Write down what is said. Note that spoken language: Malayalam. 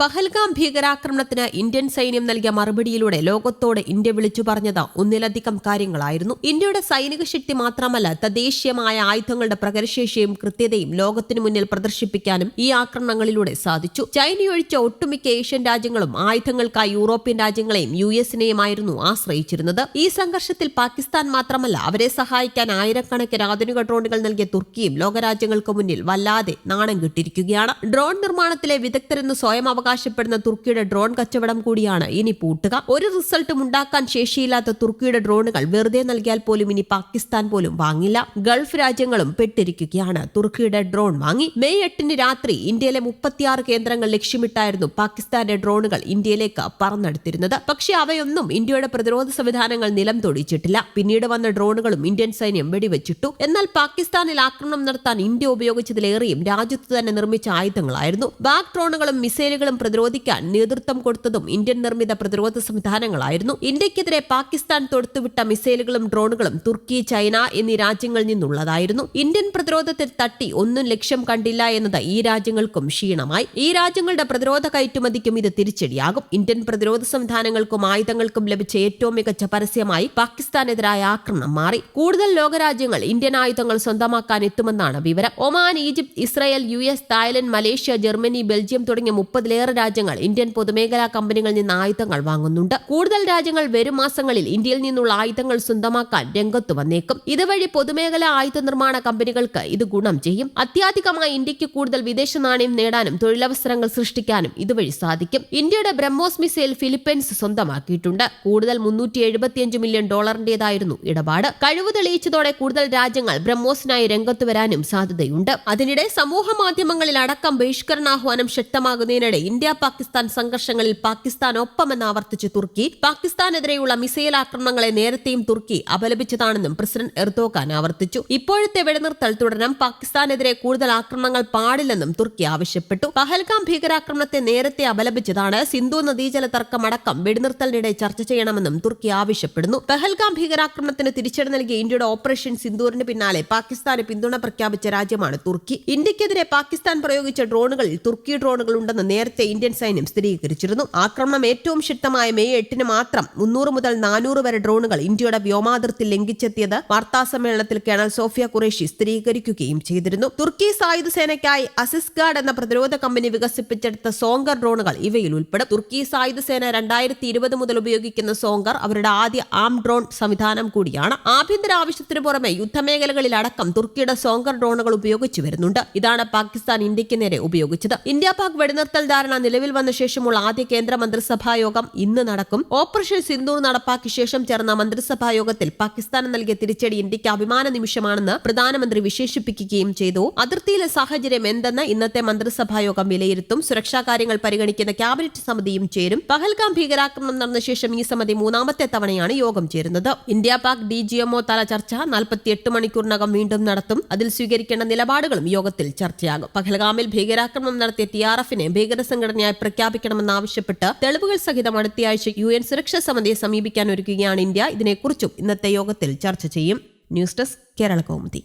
പഹൽഗാം ഭീകരാക്രമണത്തിന് ഇന്ത്യൻ സൈന്യം നൽകിയ മറുപടിയിലൂടെ ലോകത്തോട് ഇന്ത്യ വിളിച്ചു പറഞ്ഞത് ഒന്നിലധികം കാര്യങ്ങളായിരുന്നു. ഇന്ത്യയുടെ സൈനിക ശക്തി മാത്രമല്ല തദ്ദേശീയമായ ആയുധങ്ങളുടെ പ്രകരശേഷിയും കൃത്യതയും ലോകത്തിനു മുന്നിൽ പ്രദർശിപ്പിക്കാനും ഈ ആക്രമണങ്ങളിലൂടെ സാധിച്ചു. ചൈനയൊഴിച്ച ഒട്ടുമിക്ക ഏഷ്യൻ രാജ്യങ്ങളും ആയുധങ്ങൾക്കായി യൂറോപ്യൻ രാജ്യങ്ങളെയും യു എസിനെയുമായിരുന്നു ആശ്രയിച്ചിരുന്നത്. ഈ സംഘർഷത്തിൽ പാകിസ്ഥാൻ മാത്രമല്ല അവരെ സഹായിക്കാൻ ആയിരക്കണക്കിന് ആധുനിക ഡ്രോണുകൾ നൽകിയ തുർക്കിയും ലോകരാജ്യങ്ങൾക്ക് മുന്നിൽ വല്ലാതെ നാണം കിട്ടിയിരിക്കുകയാണ് ഡ്രോൺ നിർമ്മാണത്തിലെ വിദഗ്ധരെന്ന് സ്വയം അവകാശപ്പെടുന്ന തുർക്കിയുടെ ഡ്രോൺ കച്ചവടം കൂടിയാണ്. ഇനി പൂട്ടുക. ഒരു റിസൾട്ടും ഉണ്ടാക്കാൻ ശേഷിയില്ലാത്ത തുർക്കിയുടെ ഡ്രോണുകൾ വെറുതെ നൽകിയാൽ പോലും ഇനി പാകിസ്ഥാൻ പോലും വാങ്ങില്ല. ഗൾഫ് രാജ്യങ്ങളും പെട്ടിരിക്കുകയാണ്. തുർക്കിയുടെ ഡ്രോൺ വാങ്ങി. മെയ് എട്ടിന് രാത്രി ഇന്ത്യയിലെ മുപ്പത്തിയാറ് കേന്ദ്രങ്ങൾ ലക്ഷ്യമിട്ടായിരുന്നു പാകിസ്ഥാന്റെ ഡ്രോണുകൾ ഇന്ത്യയിലേക്ക് പറന്നെടുത്തിരുന്നത്. പക്ഷേ അവയൊന്നും ഇന്ത്യയുടെ പ്രതിരോധ സംവിധാനങ്ങൾ നിലം തൊടിച്ചിട്ടില്ല. പിന്നീട് വന്ന ഡ്രോണുകളും ഇന്ത്യൻ സൈന്യം വെടിവെച്ചിട്ടു. എന്നാൽ പാകിസ്ഥാനിൽ ആക്രമണം നടത്താൻ ഇന്ത്യ ഉപയോഗിച്ചതിലേറെയും രാജ്യത്ത് തന്നെ നിർമ്മിച്ച ആയുധങ്ങളായിരുന്നു. ബാഗ് ഡ്രോണുകളും മിസൈലുകളും പ്രതിരോധിക്കാൻ നേതൃത്വം കൊടുത്തതും ഇന്ത്യൻ നിർമ്മിത പ്രതിരോധ സംവിധാനങ്ങളായിരുന്നു. ഇന്ത്യക്കെതിരെ പാകിസ്ഥാൻ തൊടുത്തുവിട്ട മിസൈലുകളും ഡ്രോണുകളും തുർക്കി ചൈന എന്നീ രാജ്യങ്ങളിൽ നിന്നുള്ളതായിരുന്നു. ഇന്ത്യൻ പ്രതിരോധത്തിൽ തട്ടി ഒന്നും ലക്ഷ്യം കണ്ടില്ല എന്നത് ഈ രാജ്യങ്ങൾക്കും ക്ഷീണമായി. ഈ രാജ്യങ്ങളുടെ പ്രതിരോധ കയറ്റുമതിക്കും ഇത് തിരിച്ചടിയാകും. ഇന്ത്യൻ പ്രതിരോധ സംവിധാനങ്ങൾക്കും ആയുധങ്ങൾക്കും ലഭിച്ച ഏറ്റവും മികച്ച പരസ്യമായി പാകിസ്ഥാനെതിരായ ആക്രമണം മാറി. കൂടുതൽ ലോകരാജ്യങ്ങൾ ഇന്ത്യൻ ആയുധങ്ങൾ സ്വന്തമാക്കാൻ എത്തുമെന്നാണ് വിവരം. Oman Egypt Israel U S Thailand Malaysia Germany Belgium തുടങ്ങിയ മുപ്പതിലേറെ രാജ്യങ്ങൾ ഇന്ത്യൻ പൊതുമേഖലാ കമ്പനികളിൽ നിന്ന് ആയുധങ്ങൾ വാങ്ങുന്നുണ്ട്. കൂടുതൽ രാജ്യങ്ങൾ വരും മാസങ്ങളിൽ ഇന്ത്യയിൽ നിന്നുള്ള ആയുധങ്ങൾ സ്വന്തമാക്കാൻ രംഗത്ത് വന്നേക്കും. ഇതുവഴി പൊതുമേഖലാ ആയുധ നിർമ്മാണ കമ്പനികൾക്ക് ഇത് ഗുണം ചെയ്യും. അത്യാധികമായി ഇന്ത്യയ്ക്ക് കൂടുതൽ വിദേശ നാണയം നേടാനും തൊഴിലവസരങ്ങൾ സൃഷ്ടിക്കാനും ഇതുവഴി സാധിക്കും. ഇന്ത്യയുടെ ബ്രഹ്മോസ് മിസൈൽ ഫിലിപ്പൈൻസ് സ്വന്തമാക്കിയിട്ടുണ്ട്. കൂടുതൽ മുന്നൂറ്റി എഴുപത്തിയഞ്ച് മില്യൺ ഡോളറിന്റേതായിരുന്നു ഇടപാട്. കഴിവ് തെളിയിച്ചതോടെ കൂടുതൽ രാജ്യങ്ങൾ ബ്രഹ്മോസിനായി രംഗത്ത് വരാനും സാധ്യതയുണ്ട്. അതിനിടെ സമൂഹ മാധ്യമങ്ങളിൽ അടക്കം ബഹിഷ്കരണാഹ്വാനം ശക്തമാകുന്നതിനിടെ ഇന്ത്യ പാകിസ്ഥാൻ സംഘർഷങ്ങളിൽ പാകിസ്ഥാൻ ഒപ്പമെന്ന് ആവർത്തിച്ച് തുർക്കി. പാകിസ്ഥാനെതിരെയുള്ള മിസൈൽ ആക്രമണങ്ങളെ നേരത്തെയും തുർക്കി അപലപിച്ചതാണെന്നും പ്രസിഡന്റ് എർദോഗാൻ ആവർത്തിച്ചു. ഇപ്പോഴത്തെ വെടിനിർത്തൽ തുടരാൻ പാകിസ്ഥാനെതിരെ കൂടുതൽ ആക്രമണങ്ങൾ പാടില്ലെന്നും തുർക്കി ആവശ്യപ്പെട്ടു. പഹൽഗാം ഭീകരാക്രമണത്തെ നേരത്തെ അപലപിച്ചതാണ്. സിന്ധു നദീജല തർക്കമടക്കം വെടിനിർത്തലിനിടെ ചർച്ച ചെയ്യണമെന്നും തുർക്കി ആവശ്യപ്പെടുന്നു. പഹൽഗാം ഭീകരാക്രമണത്തിന് തിരിച്ചടി നൽകിയ ഇന്ത്യയുടെ ഓപ്പറേഷൻ സിന്ധൂറിന് പിന്നാലെ പാകിസ്ഥാന് പിന്തുണ പ്രഖ്യാപിച്ച രാജ്യമാണ് തുർക്കി. ഇന്ത്യക്കെതിരെ പാകിസ്ഥാൻ പ്രയോഗിച്ച ഡ്രോണുകളിൽ തുർക്കി ഡ്രോണുകൾ ഉണ്ടെന്ന് നേരത്തെ ഇന്ത്യൻ സൈന്യം സ്ഥിരീകരിച്ചിരുന്നു. ആക്രമണം ഏറ്റവും ശക്തമായ മെയ് എട്ടിന് മാത്രം മുന്നൂറ് മുതൽ നാനൂറ് വരെ ഡ്രോണുകൾ ഇന്ത്യയുടെ വ്യോമാതിർത്തി ലംഘിച്ചെത്തിയത് വാർത്താസമ്മേളനത്തിൽ കേണൽ സോഫിയ ഖുറേഷി സ്ഥിരീകരിക്കുകയും ചെയ്തിരുന്നു. തുർക്കി സായുധ സേനയ്ക്കായി അസിസ്ഗാർഡ് എന്ന പ്രതിരോധ കമ്പനി വികസിപ്പിച്ചെടുത്ത സോങ്കർ ഡ്രോണുകൾ ഇവയിൽ ഉൾപ്പെടും. തുർക്കി സായുധ സേന രണ്ടായിരത്തി ഇരുപത് മുതൽ ഉപയോഗിക്കുന്ന സോങ്കർ അവരുടെ ആദ്യ ആം ഡ്രോൺ സംവിധാനം കൂടിയാണ്. ആഭ്യന്തര ആവശ്യത്തിനു പുറമെ യുദ്ധമേഖലകളിലടക്കം തുർക്കിയുടെ സോങ്കർ ഡ്രോണുകൾ ഉപയോഗിച്ചു വരുന്നുണ്ട്. ഇതാണ് പാകിസ്ഥാൻ ഇന്ത്യയ്ക്ക് നേരെ ഉപയോഗിച്ചത്. ഇന്ത്യ പാക് വെടിനിർത്തൽ ധാരണ നിലവിൽ വന്ന ശേഷമുള്ള ആദ്യ കേന്ദ്ര മന്ത്രിസഭാ യോഗം ഇന്ന് നടക്കും. ഓപ്പറേഷൻ സിന്ധു നടപ്പാക്കിയ ശേഷം ചേർന്ന മന്ത്രിസഭാ യോഗത്തിൽ പാകിസ്ഥാന് നൽകിയ തിരിച്ചടി ഇന്ത്യയ്ക്ക് അഭിമാന നിമിഷമാണെന്ന് പ്രധാനമന്ത്രി വിശേഷിപ്പിക്കുകയും ചെയ്തു. അതിർത്തിയിലെ സാഹചര്യം എന്തെന്ന് ഇന്നത്തെ മന്ത്രിസഭാ യോഗം വിലയിരുത്തും. സുരക്ഷാ കാര്യങ്ങൾ പരിഗണിക്കുന്ന ക്യാബിനറ്റ് സമിതിയും ചേരും. പഹൽഗാം ഭീകരാക്രമണം നടന്ന ശേഷം ഈ സമിതി മൂന്നാമത്തെ തവണയാണ് യോഗം ചേരുന്നത്. India Pak D G MO തല ചർച്ച നാൽപ്പത്തിയെട്ട് മണിക്കൂറിനകം വീണ്ടും നടത്തും. അതിൽ സ്വീകരിക്കേണ്ട നിലപാടുകളും യോഗത്തിൽ ചർച്ചയാകും. പഹൽഗാമിൽ ഭീകരാക്രമണം നടത്തിയ ടി ആർ എഫിനെ ഭീകര സംഘടനയായി പ്രഖ്യാപിക്കണമെന്നാവശ്യപ്പെട്ട് തെളിവുകൾ സഹിതം അടുത്തയാഴ്ച യു എൻ സുരക്ഷാ സമിതിയെ സമീപിക്കാൻ ഒരുക്കുകയാണ് ഇന്ത്യ. ഇതിനെക്കുറിച്ചും ഇന്നത്തെ യോഗത്തിൽ ചർച്ച ചെയ്യും. News desk Kerala Kaumudi.